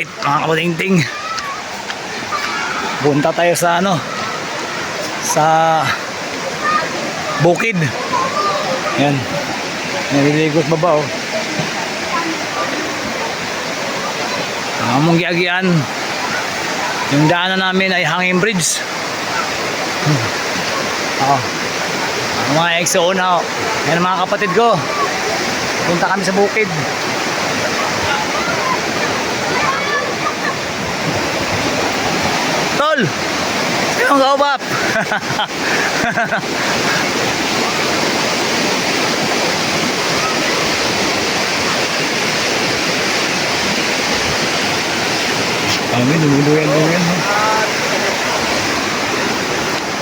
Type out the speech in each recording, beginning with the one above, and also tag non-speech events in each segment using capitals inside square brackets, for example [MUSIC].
Alright, mga kapatingting. Punta tayo sa ano? Sa bukid. Yan. Naliligot baba oh. Among giagian. Yung daanan namin ay hanging bridge. Hmm. Oh. Ang mga EXO na oh. Yan mga kapatid ko. Punta kami sa bukid. Tol! Sinong kaubap? Kami, [LAUGHS] dumuduyan-duyan.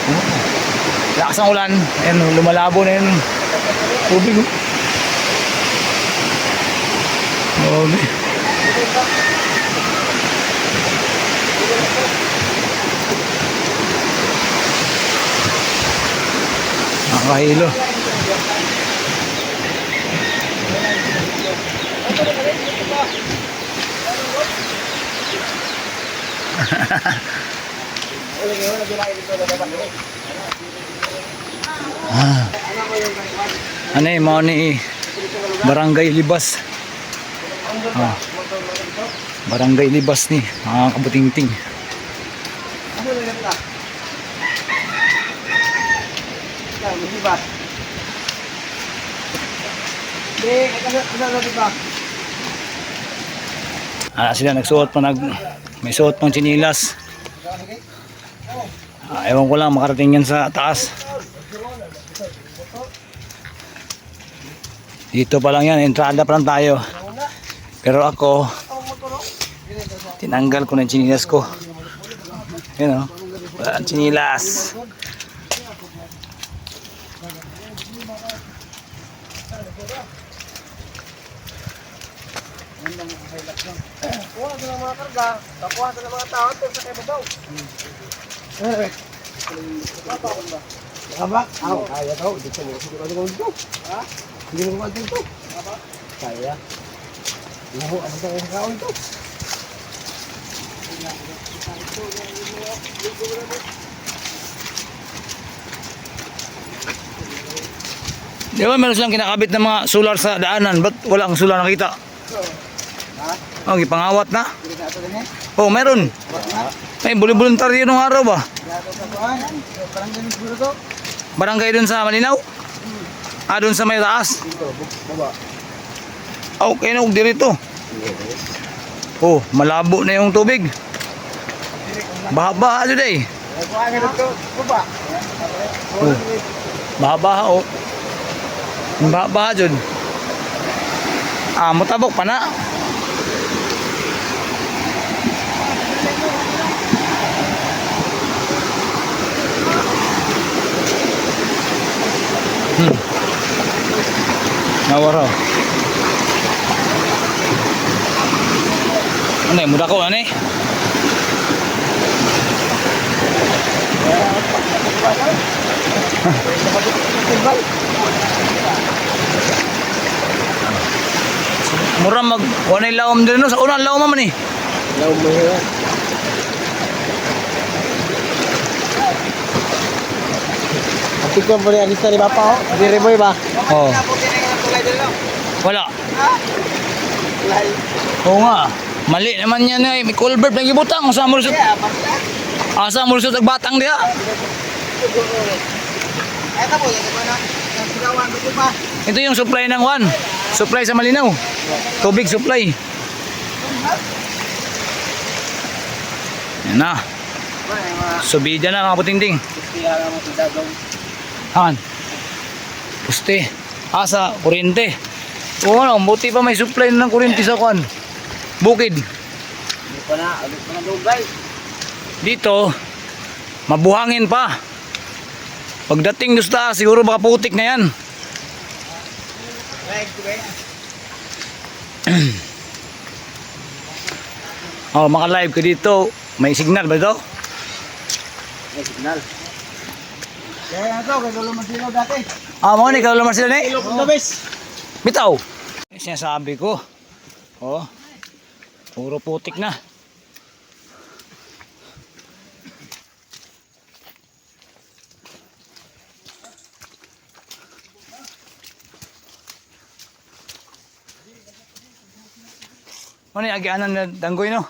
Oh. Lakas ng ulan. Ayan, lumalabo na yun. Tubig. oh. Grabe. Nakahilo. [LAUGHS] ah. Ano eh, mga ni Barangay Libas. Ah. Barangay Libas ni, mga kabutingting. Ah, sila nagsuot pa nag may suot pang chinilas. Ah, ewan ko lang makarating yan sa taas. Dito pa lang yan, entrada pa lang tayo. Pero ako, tinanggal ko na yung chinilas ko. Yan o, wala ang chinilas. Kuha sa mga karga, kakuha sa mga tao, ito sa kayo babaw. Aba? Aw, kaya daw. Dito mo kasi ko dito. Ha? Hindi mo ko dito. Aba? Kaya. Uho, ano sa kaya kaon to? Di ba meron silang kinakabit ng mga solar sa daanan? Ba't walang solar nakita? Ha? Oh, ipangawat na. Eh. Oh, meron. Ay, buli-voluntaryo nung araw ba? Siguro to. Barangay dun sa Malinaw? Ah, dun sa may taas? Dito. Oh, kaya na dirito. Oh, malabo na yung tubig. Baha-baha eh. Dito, baba. Oh. Baha-baha oh. Baha-baha dyan. Ah, mutabok pa na. Nawara. Ano eh, muda ko ano eh. Mura mag wala lawom din no sa unang lawom man eh. Law mo yan. Ati ko mo ni Alisa ni Papa oh. Dire mo ba? Oh. Wala. Oo nga. Mali naman yan eh. May culvert na gibutang. Asa mo lusot? Asa mo lusot ang batang diha? Eto po, na. Pa. Ito yung supply ng one. Supply sa Malinaw. Tubig supply. Yan na. Subida na mga dagaw. Han. Puste. Asa, kuryente. Oo ano, buti pa may supply ng kuryente sa kwan. Bukid. Hindi pa na, ulit pa na dugay. Dito, mabuhangin pa. Pagdating doon sa siguro baka putik na yan. Oh, maka-live ka dito. May signal ba ito? May signal. Kaya to, kay Lolo Marcelo dati. Ah, mo ni kay Lolo Marcelo ni? Kilo oh. bes. Bitaw. Sinasabi ko. Oh. Puro putik na. Ano yung agianan na danggoy no?